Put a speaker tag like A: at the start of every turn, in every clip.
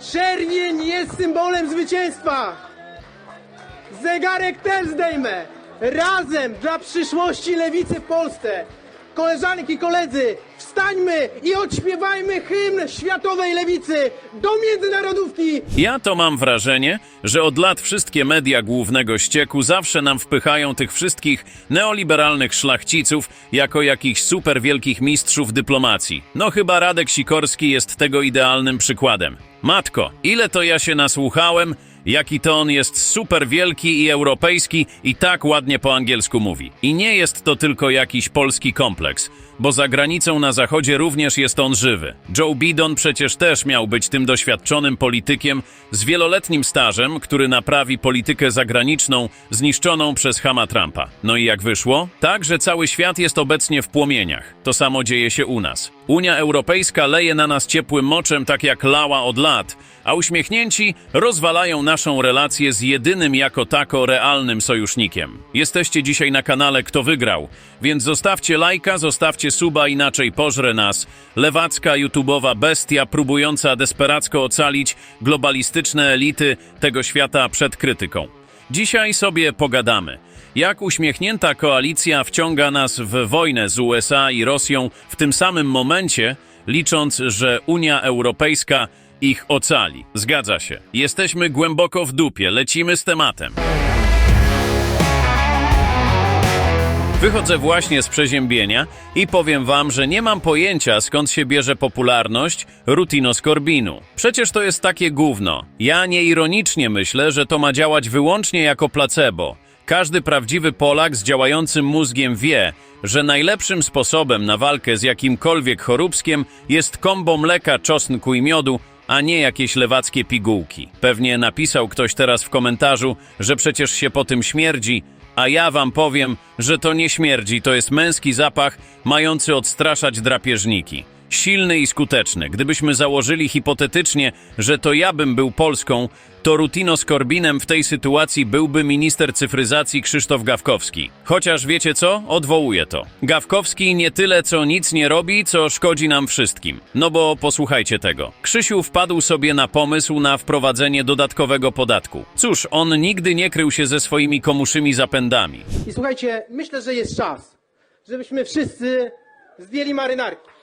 A: Czerwień jest symbolem zwycięstwa! Zegarek też zdejmę! Razem dla przyszłości lewicy w Polsce! Koleżanki i koledzy, wstańmy i odśpiewajmy hymn światowej lewicy do międzynarodówki!
B: Ja to mam wrażenie, że od lat wszystkie media głównego ścieku zawsze nam wpychają tych wszystkich neoliberalnych szlachciców jako jakichś super wielkich mistrzów dyplomacji. No chyba Radek Sikorski jest tego idealnym przykładem. Matko, ile to ja się nasłuchałem, jaki to on jest super wielki i europejski i tak ładnie po angielsku mówi. I nie jest to tylko jakiś polski kompleks, bo za granicą na zachodzie również jest on żywy. Joe Biden przecież też miał być tym doświadczonym politykiem z wieloletnim stażem, który naprawi politykę zagraniczną zniszczoną przez Hama Trumpa. No i jak wyszło? Tak, że cały świat jest obecnie w płomieniach. To samo dzieje się u nas. Unia Europejska leje na nas ciepłym moczem tak jak lała od lat, a uśmiechnięci rozwalają naszą relację z jedynym jako tako realnym sojusznikiem. Jesteście dzisiaj na kanale Kto Wygrał, więc zostawcie lajka, zostawcie suba, inaczej pożre nas. Lewacka YouTubeowa bestia próbująca desperacko ocalić globalistyczne elity tego świata przed krytyką. Dzisiaj sobie pogadamy. Jak uśmiechnięta koalicja wciąga nas w wojnę z USA i Rosją w tym samym momencie, licząc, że Unia Europejska ich ocali. Zgadza się. Jesteśmy głęboko w dupie, lecimy z tematem. Wychodzę właśnie z przeziębienia i powiem wam, że nie mam pojęcia skąd się bierze popularność Rutino. Przecież to jest takie gówno. Ja nieironicznie myślę, że to ma działać wyłącznie jako placebo. Każdy prawdziwy Polak z działającym mózgiem wie, że najlepszym sposobem na walkę z jakimkolwiek choróbskiem jest kombo mleka, czosnku i miodu, a nie jakieś lewackie pigułki. Pewnie napisał ktoś teraz w komentarzu, że przecież się po tym śmierdzi, a ja wam powiem, że to nie śmierdzi, to jest męski zapach mający odstraszać drapieżniki. Silny i skuteczny. Gdybyśmy założyli hipotetycznie, że to ja bym był Polską, to Rutino z Korbinem w tej sytuacji byłby minister cyfryzacji Krzysztof Gawkowski. Chociaż wiecie co? Odwołuję to. Gawkowski nie tyle co nic nie robi, co szkodzi nam wszystkim. No bo posłuchajcie tego. Krzysiu wpadł sobie na pomysł na wprowadzenie dodatkowego podatku. Cóż, on nigdy nie krył się ze swoimi komuszymi zapędami.
A: I słuchajcie, myślę, że jest czas, żebyśmy wszyscy zdjęli marynarki.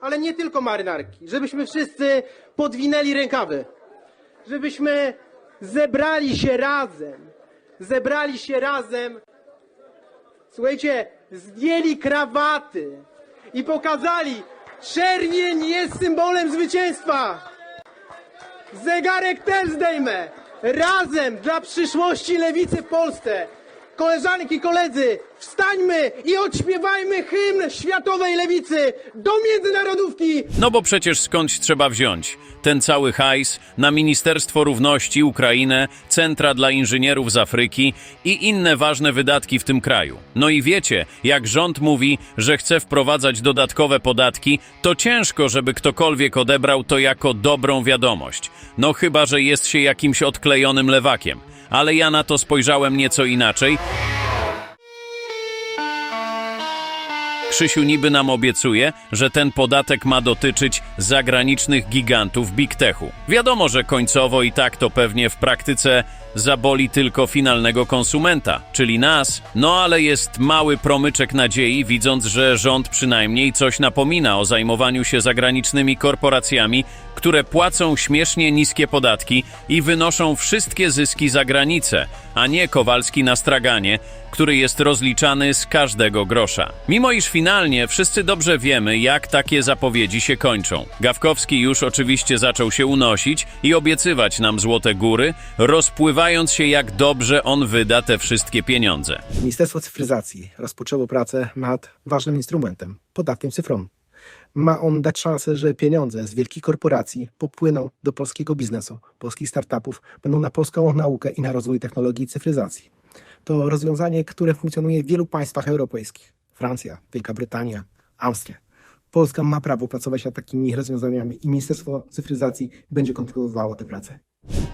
A: Ale nie tylko marynarki, żebyśmy wszyscy podwinęli rękawy. Żebyśmy zebrali się razem. Zebrali się razem. Słuchajcie, zdjęli krawaty i pokazali, czerwień jest symbolem zwycięstwa. Zegarek też zdejmę. Razem dla przyszłości lewicy w Polsce. Koleżanki koledzy, wstańmy i odśpiewajmy hymn światowej lewicy do międzynarodówki.
B: No bo przecież skądś trzeba wziąć ten cały hajs na Ministerstwo Równości, Ukrainę, Centra dla Inżynierów z Afryki i inne ważne wydatki w tym kraju. No i wiecie, jak rząd mówi, że chce wprowadzać dodatkowe podatki, to ciężko, żeby ktokolwiek odebrał to jako dobrą wiadomość. No chyba, że jest się jakimś odklejonym lewakiem. Ale ja na to spojrzałem nieco inaczej Krzysiu niby nam obiecuje, że ten podatek ma dotyczyć zagranicznych gigantów Big Techu. Wiadomo, że końcowo i tak to pewnie w praktyce zaboli tylko finalnego konsumenta, czyli nas. No ale jest mały promyczek nadziei, widząc, że rząd przynajmniej coś napomina o zajmowaniu się zagranicznymi korporacjami, które płacą śmiesznie niskie podatki i wynoszą wszystkie zyski za granicę, a nie Kowalski na straganie, który jest rozliczany z każdego grosza. Mimo iż finalnie wszyscy dobrze wiemy, jak takie zapowiedzi się kończą. Gawkowski już oczywiście zaczął się unosić i obiecywać nam złote góry, rozpływając się jak dobrze on wyda te wszystkie pieniądze.
C: Ministerstwo Cyfryzacji rozpoczęło pracę nad ważnym instrumentem podatkiem cyfrowym. Ma on dać szansę, że pieniądze z wielkich korporacji popłyną do polskiego biznesu, polskich startupów, będą na polską naukę i na rozwój technologii cyfryzacji. To rozwiązanie, które funkcjonuje w wielu państwach europejskich: Francja, Wielka Brytania, Austria. Polska ma prawo pracować nad takimi rozwiązaniami i Ministerstwo Cyfryzacji będzie kontynuowało tę pracę.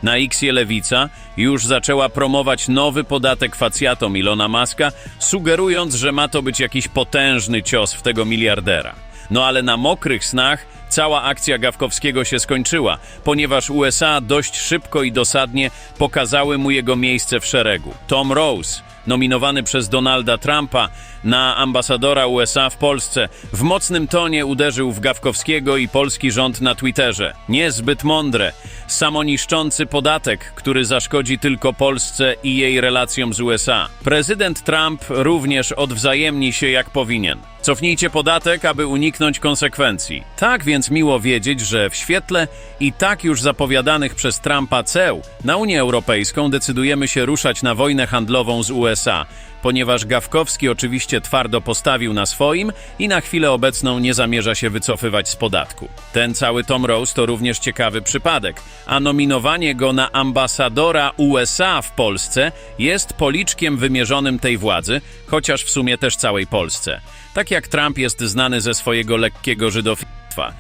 B: Na Xie Lewica już zaczęła promować nowy podatek facjatom Ilona Maska, sugerując, że ma to być jakiś potężny cios w tego miliardera. No ale na mokrych snach cała akcja Gawkowskiego się skończyła, ponieważ USA dość szybko i dosadnie pokazały mu jego miejsce w szeregu. Tom Rose, nominowany przez Donalda Trumpa na ambasadora USA w Polsce, w mocnym tonie uderzył w Gawkowskiego i polski rząd na Twitterze. Niezbyt mądre. Samoniszczący podatek, który zaszkodzi tylko Polsce i jej relacjom z USA. Prezydent Trump również odwzajemni się jak powinien. Cofnijcie podatek, aby uniknąć konsekwencji. Tak więc miło wiedzieć, że w świetle i tak już zapowiadanych przez Trumpa ceł na Unię Europejską decydujemy się ruszać na wojnę handlową z USA, ponieważ Gawkowski oczywiście twardo postawił na swoim i na chwilę obecną nie zamierza się wycofywać z podatku. Ten cały Tom Rose to również ciekawy przypadek, a nominowanie go na ambasadora USA w Polsce jest policzkiem wymierzonym tej władzy, chociaż w sumie też całej Polsce. Tak jak Trump jest znany ze swojego lekkiego żydowstwa.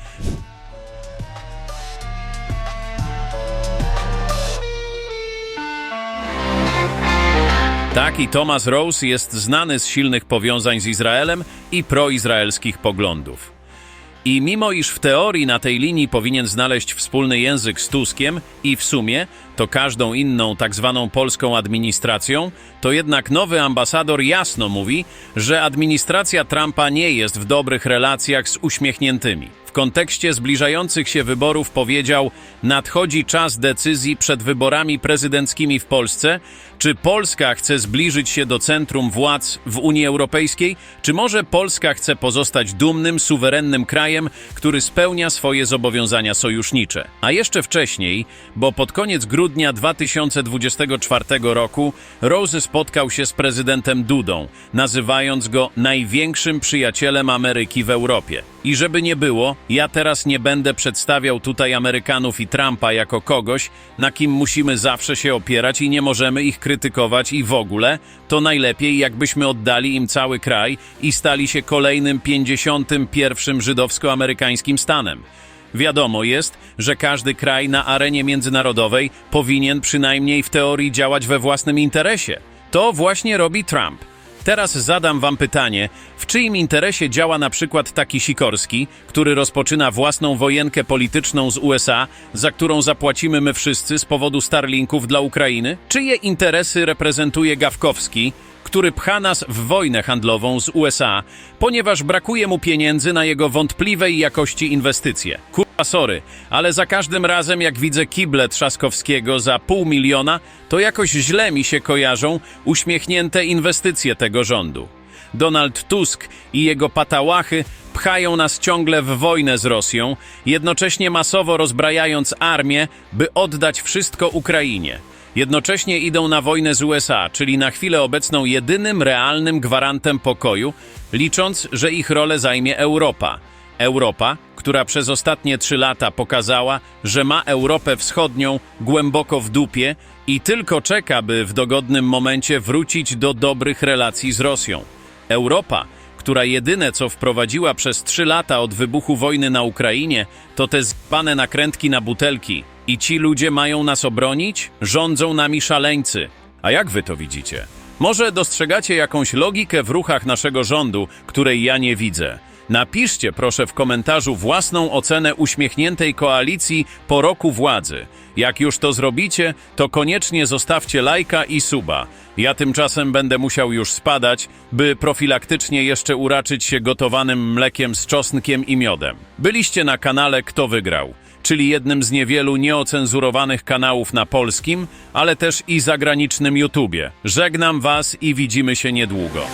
B: Tak i Thomas Rose jest znany z silnych powiązań z Izraelem i proizraelskich poglądów. I mimo iż w teorii na tej linii powinien znaleźć wspólny język z Tuskiem i w sumie to każdą inną tak zwaną polską administracją, to jednak nowy ambasador jasno mówi, że administracja Trumpa nie jest w dobrych relacjach z uśmiechniętymi. Kontekście zbliżających się wyborów powiedział: Nadchodzi czas decyzji przed wyborami prezydenckimi w Polsce. Czy Polska chce zbliżyć się do centrum władz w Unii Europejskiej, czy może Polska chce pozostać dumnym, suwerennym krajem, który spełnia swoje zobowiązania sojusznicze? A jeszcze wcześniej, bo pod koniec grudnia 2024 roku Rose spotkał się z prezydentem Dudą, nazywając go największym przyjacielem Ameryki w Europie. I żeby nie było, ja teraz nie będę przedstawiał tutaj Amerykanów i Trumpa jako kogoś, na kim musimy zawsze się opierać i nie możemy ich krytykować i w ogóle, to najlepiej jakbyśmy oddali im cały kraj i stali się kolejnym 51. żydowsko-amerykańskim stanem. Wiadomo jest, że każdy kraj na arenie międzynarodowej powinien przynajmniej w teorii działać we własnym interesie. To właśnie robi Trump. Teraz zadam wam pytanie, w czyim interesie działa na przykład taki Sikorski, który rozpoczyna własną wojenkę polityczną z USA, za którą zapłacimy my wszyscy z powodu Starlinków dla Ukrainy? Czyje interesy reprezentuje Gawkowski, który pcha nas w wojnę handlową z USA, ponieważ brakuje mu pieniędzy na jego wątpliwej jakości inwestycje. Kurwa, sorry, ale za każdym razem jak widzę kible Trzaskowskiego za pół miliona, to jakoś źle mi się kojarzą uśmiechnięte inwestycje tego rządu. Donald Tusk i jego patałachy pchają nas ciągle w wojnę z Rosją, jednocześnie masowo rozbrajając armię, by oddać wszystko Ukrainie. Jednocześnie idą na wojnę z USA, czyli na chwilę obecną jedynym realnym gwarantem pokoju, licząc, że ich rolę zajmie Europa. Europa, która przez ostatnie trzy lata pokazała, że ma Europę Wschodnią głęboko w dupie i tylko czeka, by w dogodnym momencie wrócić do dobrych relacji z Rosją. Europa, która jedyne co wprowadziła przez trzy lata od wybuchu wojny na Ukrainie, to te zbane nakrętki na butelki. I ci ludzie mają nas obronić? Rządzą nami szaleńcy. A jak wy to widzicie? Może dostrzegacie jakąś logikę w ruchach naszego rządu, której ja nie widzę. Napiszcie proszę w komentarzu własną ocenę uśmiechniętej koalicji po roku władzy. Jak już to zrobicie, to koniecznie zostawcie lajka i suba. Ja tymczasem będę musiał już spadać, by profilaktycznie jeszcze uraczyć się gotowanym mlekiem z czosnkiem i miodem. Byliście na kanale Kto Wygrał, czyli jednym z niewielu nieocenzurowanych kanałów na polskim, ale też i zagranicznym YouTubie. Żegnam Was i widzimy się niedługo.